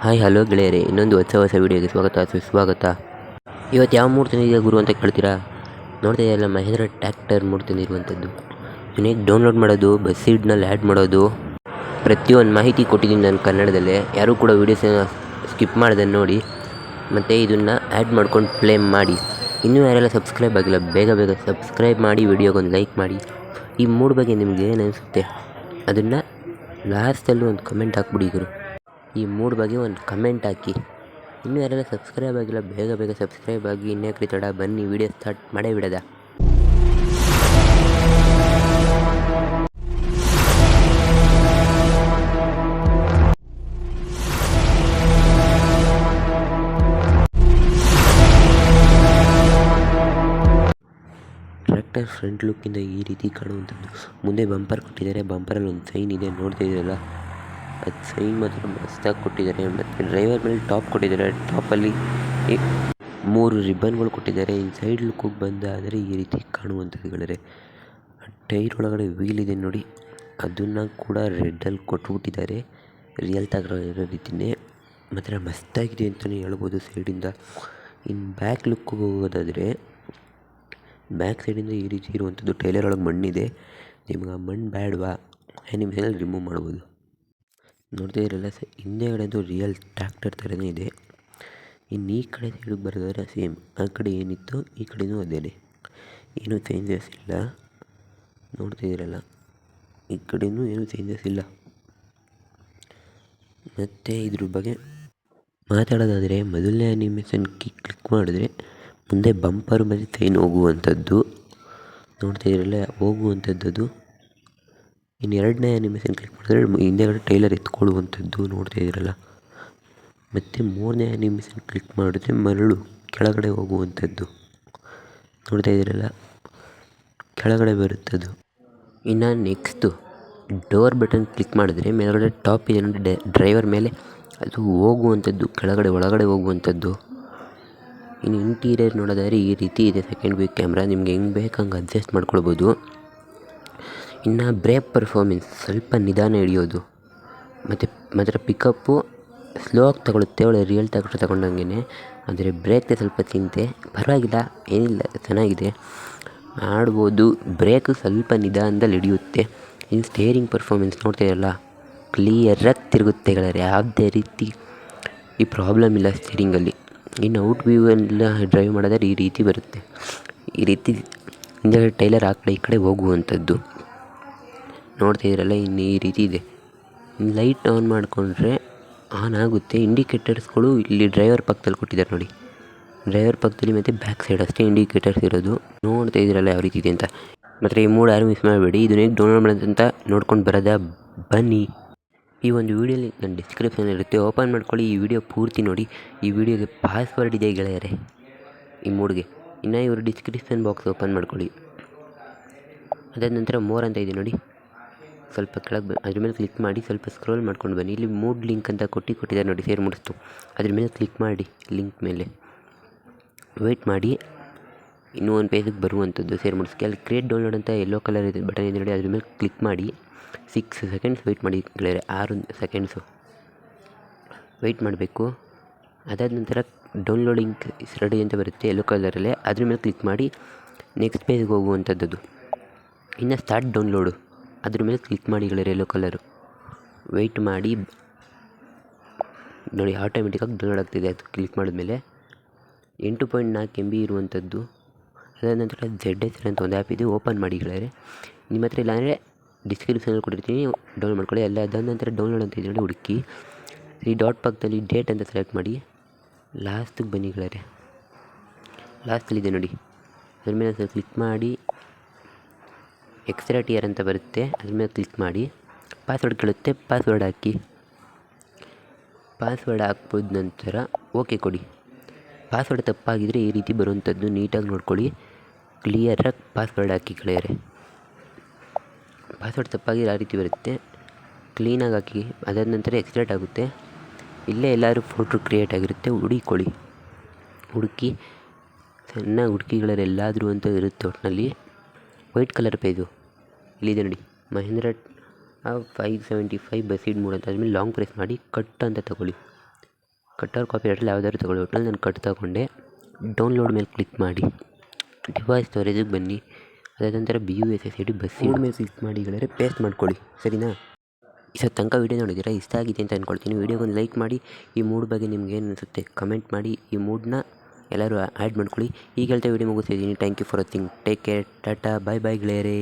Hi hello ಗೆಳೆಯರೇ, ಇನ್ನೊಂದು ಹೊಸ ಹೊಸ ವೀಡಿಯೋಗೆ ಸ್ವಾಗತ, ಸುಸ್ವಾಗತ. ಇವತ್ತು ಯಾವ ಮೂರು ತಂದಿದೆ ಗುರು ಅಂತ ಕೇಳ್ತೀರಾ? ನೋಡ್ತಾ ಇದೆಯಲ್ಲ ಮಹೇಂದ್ರ ಟ್ಯಾಕ್ಟರ್ ಮೂರು ತಂದಿರುವಂಥದ್ದು. ಹೇಗೆ ಡೌನ್ಲೋಡ್ ಮಾಡೋದು, ಬಸ್ ಸೀಡ್ನಲ್ಲಿ ಆ್ಯಡ್ ಮಾಡೋದು. ಪ್ರತಿಯೊಂದು ಮಾಹಿತಿ ಕೊಟ್ಟಿದ್ದೀನಿ ನಾನು ಕನ್ನಡದಲ್ಲೇ. ಯಾರೂ ಕೂಡ ವೀಡಿಯೋಸನ್ನ ಸ್ಕಿಪ್ ಮಾಡ್ದೆ ನೋಡಿ, ಮತ್ತು ಇದನ್ನು ಆ್ಯಡ್ ಮಾಡ್ಕೊಂಡು ಪ್ಲೇ ಮಾಡಿ. ಇನ್ನೂ ಯಾರೆಲ್ಲ ಸಬ್ಸ್ಕ್ರೈಬ್ ಆಗಿಲ್ಲ, ಬೇಗ ಬೇಗ ಸಬ್ಸ್ಕ್ರೈಬ್ ಮಾಡಿ ವಿಡಿಯೋಗೊಂದು ಲೈಕ್ ಮಾಡಿ. ಈ ಮೂಡ್ ಬಗ್ಗೆ ನಿಮಗೆ ಏನು ಅನಿಸುತ್ತೆ? ಅದನ್ನು ಲಾಸ್ಟಲ್ಲೂ ಒಂದು ಕಮೆಂಟ್ ಹಾಕ್ಬಿಡಿ ಗುರು. ಈ ಮೂಡ್ ಬಗ್ಗೆ ಒಂದು ಕಮೆಂಟ್ ಹಾಕಿ. ಇನ್ನೂ ಯಾರೆಲ್ಲ ಸಬ್ಸ್ಕ್ರೈಬ್ ಆಗಿಲ್ಲ, ಬೇಗ ಬೇಗ ಸಬ್ಸ್ಕ್ರೈಬ್ ಆಗಿ ಇನ್ಯಾಕ್ರಿ ತಡ ಬನ್ನಿ ವಿಡಿಯೋ ಸ್ಟಾರ್ಟ್ ಮಾಡೇ ಬಿಡದ ಟ್ರ್ಯಾಕ್ಟರ್ ಫ್ರಂಟ್ ಲುಕ್ಕಿಂದ ಈ ರೀತಿ ಕಾಣುವಂಥದ್ದು. ಮುಂದೆ ಬಂಪರ್ ಕೊಟ್ಟಿದ್ದಾರೆ ಬಂಪರಲ್ಲಿ ಒಂದು ಸೈನ್ ಇದೆ, ನೋಡ್ತಾ ಇದ್ದೀರಲ್ಲ? ಅದು ಸೈನ್ ಮಾತ್ರ ಮಸ್ತಾಗಿ ಕೊಟ್ಟಿದ್ದಾರೆ. ಮತ್ತು ಡ್ರೈವರ್ ಮೇಲೆ ಟಾಪ್ ಕೊಟ್ಟಿದ್ದಾರೆ. ಟಾಪಲ್ಲಿ ಮೂರು ರಿಬ್ಬನ್ಗಳು ಕೊಟ್ಟಿದ್ದಾರೆ. ಇನ್ ಸೈಡ್ ಬಂದ ಬಂದಾದರೆ ಈ ರೀತಿ ಕಾಣುವಂಥದ್ದು ಟೈರ್ ಒಳಗಡೆ ವೀಲ್ ಇದೆ ನೋಡಿ. ಅದನ್ನು ಕೂಡ ರೆಡ್ಡಲ್ಲಿ ಕೊಟ್ಬಿಟ್ಟಿದ್ದಾರೆ. ರಿಯಲ್ ತಗರೋ ಇರೋ ರೀತಿಯೇ ಮಾತ್ರ ಮಸ್ತಾಗಿದೆ ಅಂತಲೇ ಹೇಳ್ಬೋದು ಸೈಡಿಂದ ಇನ್ನು ಬ್ಯಾಕ್ ಲುಕ್ಕಿಗೆ ಹೋಗೋದಾದರೆ ಬ್ಯಾಕ್ ಸೈಡಿಂದ ಈ ರೀತಿ ಇರುವಂಥದ್ದು ಟೈಲರ್ ಒಳಗೆ ಮಣ್ಣಿದೆ. ನಿಮ್ಗೆ ಆ ಮಣ್ಣು ಬೇಡವಾ ಆ್ಯನಿಮೇಷನಲ್ಲಿ ರಿಮೂವ್ ಮಾಡ್ಬೋದು. ನೋಡ್ತಾ ಇರಲ್ಲ ಸ ಹಿಂದೆಗಡೆದು ರಿಯಲ್ ಟ್ರ್ಯಾಕ್ಟರ್ ಥರನೇ ಇದೆ. ಇನ್ನು ಈ ಕಡೆ ಸೈಡಿಗೆ ಬರೋದಾದ್ರೆ ಸೇಮ್ ಆ ಕಡೆ ಏನಿತ್ತು ಈ ಕಡೆಯೂ ಅದೇನೆ ಏನೂ ಚೇಂಜಸ್ ಇಲ್ಲ. ನೋಡ್ತಾ ಇರಲ್ಲ. ಈ ಕಡೆಯೂ ಏನೂ ಚೇಂಜಸ್ ಇಲ್ಲ. ಮತ್ತು ಇದ್ರ ಬಗ್ಗೆ ಮಾತಾಡೋದಾದರೆ ಮೊದಲನೇ ಅನಿಮೇಷನ್ ಕ್ಲಿಕ್ ಮಾಡಿದ್ರೆ ಮುಂದೆ ಬಂಪರ್ ಮತ್ತು ಚೈನ್ ಹೋಗುವಂಥದ್ದು. ನೋಡ್ತಾ ಇರಲ್ಲ, ಹೋಗುವಂಥದ್ದು ಇನ್ನು ಎರಡನೇ ಅನಿಮೇಷನ್ ಕ್ಲಿಕ್ ಮಾಡಿದ್ರೆ ಹಿಂದೆಗಡೆ ಟೈಲರ್ ಎತ್ಕೊಳ್ಳುವಂಥದ್ದು ನೋಡ್ತಾ ಇದ್ದೀರಲ್ಲ. ಮತ್ತು ಮೂರನೇ ಆ್ಯನಿಮೇಷನ್ ಕ್ಲಿಕ್ ಮಾಡಿದ್ರೆ ಮರಳು ಕೆಳಗಡೆ ಹೋಗುವಂಥದ್ದು ನೋಡ್ತಾ ಇದ್ದೀರಲ್ಲ. ಕೆಳಗಡೆ ಬರುತ್ತದು ಇನ್ನು ನೆಕ್ಸ್ಟು ಡೋರ್ ಬಟನ್ ಕ್ಲಿಕ್ ಮಾಡಿದ್ರೆ ಮೇಲ್ಗಡೆ ಟಾಪ್ ಇದೆ ಡ್ರೈವರ್ ಮೇಲೆ ಅದು ಹೋಗುವಂಥದ್ದು, ಕೆಳಗಡೆ, ಒಳಗಡೆ ಹೋಗುವಂಥದ್ದು. ಇನ್ನು ಇಂಟೀರಿಯರ್ ನೋಡೋದಾದ್ರೆ ಈ ರೀತಿ ಇದೆ ಸೆಕೆಂಡ್ ವೀಕ್ ಕ್ಯಾಮ್ರಾ ನಿಮ್ಗೆ ಹೆಂಗೆ ಬೇಕು ಹಂಗೆ ಅಡ್ಜಸ್ಟ್ ಮಾಡ್ಕೊಳ್ಬೋದು. ಇನ್ನು ಬ್ರೇಕ್ ಪರ್ಫಾರ್ಮೆನ್ಸ್ ಸ್ವಲ್ಪ ನಿಧಾನ ಹಿಡಿಯೋದು. ಮತ್ತು, ಮಾತ್ರ ಪಿಕಪ್ಪು ಸ್ಲೋ ಆಗಿ ತಗೊಳುತ್ತೆ, ಒಳ್ಳೆ ರಿಯಲ್ ತಗೊಂಡು ತಗೊಂಡಂಗೆ ಆದರೆ ಬ್ರೇಕ್ ಸ್ವಲ್ಪ ಚಿಂತೆ ಪರವಾಗಿಲ್ಲ, ಏನಿಲ್ಲ, ಚೆನ್ನಾಗಿದೆ. ಆಡ್ಬೋದು ಬ್ರೇಕು ಸ್ವಲ್ಪ ನಿಧಾನದಲ್ಲಿ ಹಿಡಿಯುತ್ತೆ. ಇನ್ನು ಸ್ಟೇರಿಂಗ್ ಪರ್ಫಾರ್ಮೆನ್ಸ್ ನೋಡ್ತೀರಲ್ಲ ಕ್ಲಿಯರಾಗಿ ತಿರುಗುತ್ತೆ ಗೆಳೆಯರೆ. ಯಾವುದೇ ರೀತಿ ಈ ಪ್ರಾಬ್ಲಮ್ ಇಲ್ಲ ಸ್ಟೇರಿಂಗಲ್ಲಿ ಇನ್ನು ಔಟ್ ವ್ಯೂ ಎಲ್ಲ ಡ್ರೈವ್ ಮಾಡಿದ್ರೆ ಈ ರೀತಿ ಬರುತ್ತೆ. ಈ ರೀತಿ ಹಿಂದೆಗಡೆ ಟೈಲರ್ ಆ ಕಡೆ ಈ ಕಡೆ ಹೋಗುವಂಥದ್ದು. ನೋಡ್ತಾ ಇದ್ರಲ್ಲ, ಇನ್ನು ಈ ರೀತಿ ಇದೆ. ಲೈಟ್ ಆನ್ ಮಾಡಿಕೊಂಡ್ರೆ ಆನ್ ಆಗುತ್ತೆ. ಇಂಡಿಕೇಟರ್ಸ್ಗಳು ಇಲ್ಲಿ ಡ್ರೈವರ್ ಪಕ್ಕದಲ್ಲಿ ಕೊಟ್ಟಿದ್ದಾರೆ ನೋಡಿ. ಡ್ರೈವರ್ ಪಕ್ಕದಲ್ಲಿ ಮತ್ತು ಬ್ಯಾಕ್ ಸೈಡ್ ಅಷ್ಟೇ ಇಂಡಿಕೇಟರ್ಸ್ ಇರೋದು. ನೋಡ್ತಾ ಇದ್ದೀರಲ್ಲ ಯಾವ ರೀತಿ ಇದೆ ಅಂತ. ಮತ್ತು ಈ ಮೂಡ್ ಯಾರು ಮಿಸ್ ಮಾಡಬೇಡಿ. ಇದನ್ನ ಹೇಗೆ ಡೌನ್ಲೋಡ್ ಮಾಡೋದಂತ ನೋಡ್ಕೊಂಡು ಬರೋದಾ ಬನ್ನಿ. ಈ ಒಂದು ವೀಡಿಯೋಲಿ ನನ್ನ ಡಿಸ್ಕ್ರಿಪ್ಷನ್ ಇರುತ್ತೆ. ಓಪನ್ ಮಾಡ್ಕೊಳ್ಳಿ. ಈ ವಿಡಿಯೋ ಪೂರ್ತಿ ನೋಡಿ. ಈ ವಿಡಿಯೋಗೆ ಪಾಸ್ವರ್ಡ್ ಇದೆ ಗೆಳೆಯರೆ. ಈ ಮೂಡ್ಗೆ. ಇನ್ನು ಇವರು ಡಿಸ್ಕ್ರಿಪ್ಷನ್ ಬಾಕ್ಸ್ ಓಪನ್ ಮಾಡ್ಕೊಳ್ಳಿ. ಅದಾದ ನಂತರ ಮೋರ್ ಅಂತ ಇದೆ ನೋಡಿ. ಸ್ವಲ್ಪ ಕೆಳಗೆ ಅದ್ರ ಮೇಲೆ ಕ್ಲಿಕ್ ಮಾಡಿ ಸ್ವಲ್ಪ ಸ್ಕ್ರೋಲ್ ಮಾಡ್ಕೊಂಡು ಬನ್ನಿ. ಇಲ್ಲಿ ಮೂಡ್ ಲಿಂಕ್ ಅಂತ ಕೊಟ್ಟು ಕೊಟ್ಟಿದ್ದಾರೆ ನೋಡಿ ಶೇರ್ ಮುಡಿಸ್ತು ಅದ್ರ ಮೇಲೆ ಕ್ಲಿಕ್ ಮಾಡಿ ಲಿಂಕ್ ಮೇಲೆ. ವೆಯ್ಟ್ ಮಾಡಿ, ಇನ್ನೂ ಒಂದು ಪೇಜಿಗೆ ಬರುವಂಥದ್ದು ಶೇರ್ ಮಾಡಿಸ್ಕೆ ಅಲ್ಲಿ ಕ್ರಿಯೇಟ್ ಡೌನ್ಲೋಡ್ ಅಂತ ಎಲ್ಲೋ ಕಲರ್ ಇದೆ ಬಟನ್ ಇದೆ ನೋಡಿ, ಅದ್ರ ಮೇಲೆ ಕ್ಲಿಕ್ ಮಾಡಿ ಸಿಕ್ಸ್ ಸೆಕೆಂಡ್ಸ್ ವೆಯ್ಟ್ ಮಾಡಿ ಗೆಳೆಯರೆ, ಆರು ಸೆಕೆಂಡ್ಸು ವೆಯ್ಟ್ ಮಾಡಬೇಕು. ಅದಾದ ನಂತರ ಡೌನ್ಲೋಡಿಂಗ್ ರೆಡಿ ಅಂತ ಬರುತ್ತೆ ಎಲ್ಲೋ ಕಲರಲ್ಲೇ ಅದ್ರ ಮೇಲೆ ಕ್ಲಿಕ್ ಮಾಡಿ ನೆಕ್ಸ್ಟ್ ಪೇಜ್ಗೆ ಹೋಗುವಂಥದ್ದು ಇನ್ನು ಸ್ಟಾರ್ಟ್ ಡೌನ್ಲೋಡು ಅದ್ರ ಮೇಲೆ ಕ್ಲಿಕ್ ಮಾಡಿ ಗೆಳೆಯರೆ ಎಲ್ಲೋ ಕಲರು ವೆಯ್ಟ್ ಮಾಡಿ. ನೋಡಿ ಆಟೋಮೆಟಿಕಾಗಿ ಡೌನ್ಲೋಡ್ ಆಗ್ತಿದೆ. ಅದು ಕ್ಲಿಕ್ ಮಾಡಿದ್ಮೇಲೆ ಎಂಟು ಪಾಯಿಂಟ್ ನಾಲ್ಕು ಎಂ ಬಿ ಇರುವಂಥದ್ದು. ಅದಾದ ನಂತರ ಜೆಡ್ ಎಸ್ ಅಂತ ಒಂದು ಆ್ಯಪ್ ಇದೆ ಓಪನ್ ಮಾಡಿ ಗೆಳೆಯರೆ ನಿಮ್ಮ ಹತ್ರ ಇಲ್ಲಾಂದರೆ ಡಿಸ್ಕ್ರಿಪ್ಷನಲ್ಲಿ ಕೊಟ್ಟಿರ್ತೀನಿ ಡೌನ್ಲೋಡ್ ಮಾಡ್ಕೊಳ್ಳಿ. ಎಲ್ಲ ಅದಾದ ನಂತರ ಡೌನ್ಲೋಡ್ ಅಂತ ಇದೆ ನೋಡಿ, ಹುಡುಕಿ. ಈ ಡಾಟ್ ಪಕ್ಕದಲ್ಲಿ ಡೇಟ್ ಅಂತ ಸೆಲೆಕ್ಟ್ ಮಾಡಿ. ಲಾಸ್ಟಿಗೆ ಬನ್ನಿ ಗೆಳೆಯರೆ ಲಾಸ್ಟಲ್ಲಿದೆ ನೋಡಿ. ಅದ್ರ ಮೇಲೆ ಕ್ಲಿಕ್ ಮಾಡಿ. ಎಕ್ಸ್ಟ್ರಾ ಟಿಯರ್ ಅಂತ ಬರುತ್ತೆ. ಅದ್ರ ಮೇಲೆ ಕ್ಲಿಕ್ ಮಾಡಿ. ಪಾಸ್ವರ್ಡ್ ಕೇಳುತ್ತೆ. ಪಾಸ್ವರ್ಡ್ ಹಾಕಿ. ಪಾಸ್ವರ್ಡ್ ಹಾಕ್ಬೋದ ನಂತರ ಓಕೆ ಕೊಡಿ. ಪಾಸ್ವರ್ಡ್ ತಪ್ಪಾಗಿದ್ದರೆ ಈ ರೀತಿ ಬರುವಂಥದ್ದು. ನೀಟಾಗಿ ನೋಡ್ಕೊಳ್ಳಿ. ಕ್ಲಿಯರಾಗಿ ಪಾಸ್ವರ್ಡ್ ಹಾಕಿ ಗೆಳೆಯರೆ ಪಾಸ್ವರ್ಡ್ ತಪ್ಪಾಗಿದ್ರೆ ಆ ರೀತಿ ಬರುತ್ತೆ. ಕ್ಲೀನಾಗಿ ಹಾಕಿ. ಅದಾದ ನಂತರ ಎಕ್ಸ್ಟ್ರಾಟ್ ಆಗುತ್ತೆ. ಇಲ್ಲೇ ಎಲ್ಲರೂ ಫೋಟೋ ಕ್ರಿಯೇಟ್ ಆಗಿರುತ್ತೆ. ಹುಡುಕೊಳ್ಳಿ ಹುಡುಕಿ. ಸಣ್ಣ ಹುಡುಕಿಗಳಲ್ಲೆಲ್ಲಾದರೂ ಅಂತ ಇರುತ್ತೆ ಒಟ್ಟಿನಲ್ಲಿ ವೈಟ್ ಕಲರ್ ಪೇಜು ಇಲ್ಲಿದೆ ನೋಡಿ. ಮಹೇಂದ್ರ ಫೈವ್ ಸೆವೆಂಟಿ ಫೈವ್ ಬಸೀಡ್ ಮೂಡ್ ಅಂತ ಆದಮೇಲೆ ಲಾಂಗ್ ಪ್ರೆಸ್ ಮಾಡಿ ಕಟ್ ಅಂತ ತಗೊಳ್ಳಿ. ಕಟ್ಟರ್ ಕಾಪಿ ರೈಟಲ್ಲಿ ಯಾವ್ದಾದ್ರು ತೊಗೊಳ್ಳಿ. ಒಟ್ನಲ್ಲಿ ನಾನು ಕಟ್ ತಗೊಂಡೆ. ಡೌನ್ಲೋಡ್ ಮೇಲೆ ಕ್ಲಿಕ್ ಮಾಡಿ. ಡಿವೈಸ್ ಸ್ಟೋರೇಜಿಗೆ ಬನ್ನಿ. ಅದಾದ ನಂತರ B U S S I D bus ಮೇಲೆ ಕ್ಲಿಕ್ ಮಾಡಿ ಗೆಳೆಯರೆ ಪೇಸ್ಟ್ ಮಾಡ್ಕೊಳ್ಳಿ. ಸರಿನಾ? ಇಷ್ಟ ತನಕ ವೀಡಿಯೋ ನೋಡಿದ್ದೀರಾ? ಇಷ್ಟ ಆಗಿದೆ ಅಂತ ಅಂದ್ಕೊಳ್ತೀನಿ ವೀಡಿಯೋಗೊಂದು ಲೈಕ್ ಮಾಡಿ. ಈ ಮೂಡ್ ಬಗ್ಗೆ ನಿಮ್ಗೆ ಏನು ಅನಿಸುತ್ತೆ? ಕಮೆಂಟ್ ಮಾಡಿ. ಈ ಮೂಡನ್ನ ಎಲ್ಲರೂ ಆ್ಯಡ್ ಮಾಡ್ಕೊಳ್ಳಿ. ಈಗ ಹೇಳ್ತಾ video ಮುಗಿಸ್ತಿದ್ದೀನಿ thank you for watching take care tata bye bye ಗೆಳೆಯರೇ.